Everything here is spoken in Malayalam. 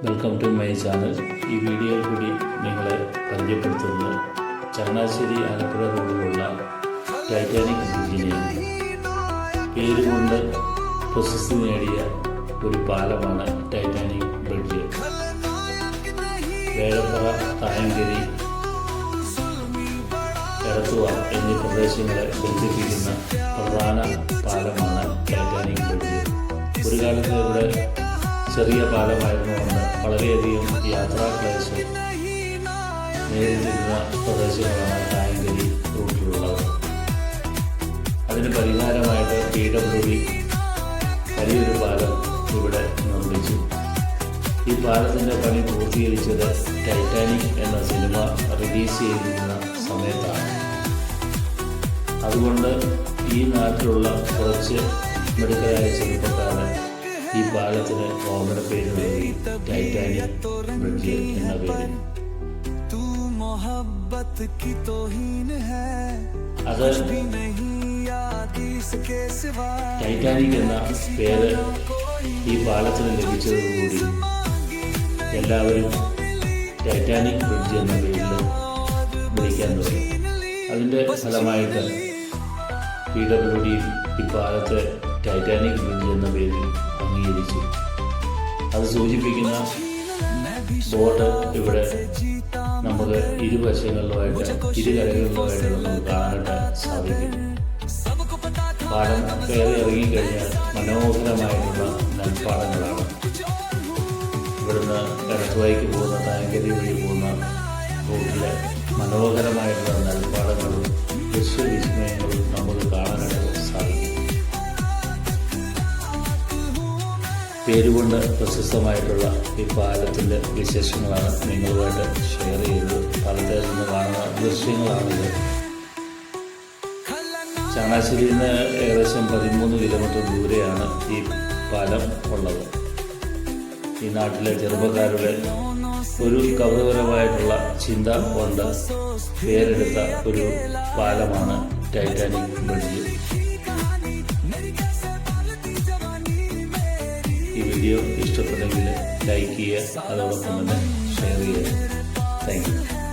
വെൽക്കം ടു മൈ ചാനൽ ഈ വീഡിയോയിൽ കൂടി നിങ്ങളെ പരിചയപ്പെടുത്തുന്നത് ചങ്ങനാശ്ശേരി ആലപ്പുഴ റോഡിലുള്ള ടൈറ്റാനിക് ബ്രിഡ്ജിനെയാണ് പേരുകൊണ്ട് പ്രശസ്തി നേടിയ ഒരു പാലമാണ് ടൈറ്റാനിക് ബ്രിഡ്ജ് വേഴപ്പുറ തായങ്കരി എടത്തുവ എന്നീ പ്രദേശങ്ങളെ ബന്ധിപ്പിക്കുന്ന പ്രധാന പാലമാണ് ടൈറ്റാനിക് ബ്രിഡ്ജ് ഒരു കാലത്ത് ഇവിടെ ചെറിയ പാലമായിരുന്നുകൊണ്ട് വളരെയധികം യാത്രാ ക്ലേശം നേരിട്ടിരുന്ന പ്രദേശങ്ങളാണ് കായംകരി റൂട്ടിലുള്ളത്. അതിന് പരിഹാരമായിട്ട് പി ഡബ്ല്യു ഡി വലിയൊരു പാലം ഇവിടെ നിർമ്മിച്ചു. ഈ പാലത്തിന്റെ പണി പൂർത്തീകരിച്ചത് ടൈറ്റാനിക് എന്ന സിനിമ റിലീസ് ചെയ്തിരുന്ന സമയത്താണ്. അതുകൊണ്ട് ഈ നാട്ടിലുള്ള കുറച്ച് മിടുക്കരായ ചെറുപ്പക്കാരൻ ഈ പാലത്തിന് ഓമന പേര് ടൈറ്റാനിക് എന്ന പേര് ടൈറ്റാനിക് എന്ന പേര് ഈ പാലത്തിന് ലഭിച്ചതോടുകൂടി എല്ലാവരും ടൈറ്റാനിക് ബ്രിഡ്ജ് എന്ന പേരിൽ വിളിക്കാൻ തുടങ്ങി. അതിന്റെ ഫലമായിട്ട് പി ഡബ്ല്യു ഡി ഈ പാലത്തെ ടൈറ്റാനിക് ബ്രിഡ്ജ് എന്ന പേരിൽ അംഗീകരിച്ചു അത് സൂചിപ്പിക്കുന്ന ബോർഡ് ഇവിടെ നമുക്ക് ഇരുവശങ്ങളിലുമായിട്ട് ഇരുകരകളിലുമായിട്ട് നമുക്ക് കാണാനായിട്ട് സാധിക്കും. പാഠം കയറി ഇറങ്ങിക്കഴിഞ്ഞാൽ മനോഹരമായിട്ടുള്ള നെൽപ്പാടങ്ങളാണ്. ഇവിടുന്ന് എടത്തുവായിക്ക് പോകുന്ന താങ്കരി വഴി പോകുന്ന റൂട്ടിലെ മനോഹരമായിട്ടുള്ള നെൽപ്പാടങ്ങളും ദൃശ്യവിസ്മയങ്ങളും പേരുകൊണ്ട് പ്രശസ്തമായിട്ടുള്ള ഈ പാലത്തിന്റെ വിശേഷങ്ങളാണ് നിങ്ങളുമായിട്ട് ഷെയർ ചെയ്തത് പാലത്തിൽ നിന്ന് കാണുന്ന ദൃശ്യങ്ങളാണിത്. ചങ്ങനാശ്ശേരിയിൽ നിന്ന് ഏകദേശം പതിമൂന്ന് കിലോമീറ്റർ ദൂരെയാണ് ഈ പാലം ഉള്ളത്. ഈ നാട്ടിലെ ചെറുപ്പക്കാരുടെ ഒരു കൗതുകരമായിട്ടുള്ള ചിന്ത കൊണ്ട് പേരെടുത്ത ഒരു പാലമാണ് ടൈറ്റാനിക് ബ്രിഡ്ജ് ഈ വീഡിയോ ഇഷ്ടപ്പെട്ടെങ്കിൽ ലൈക്ക് ചെയ്യുക അതോടൊപ്പം തന്നെ ഷെയർ ചെയ്യുക. Thank you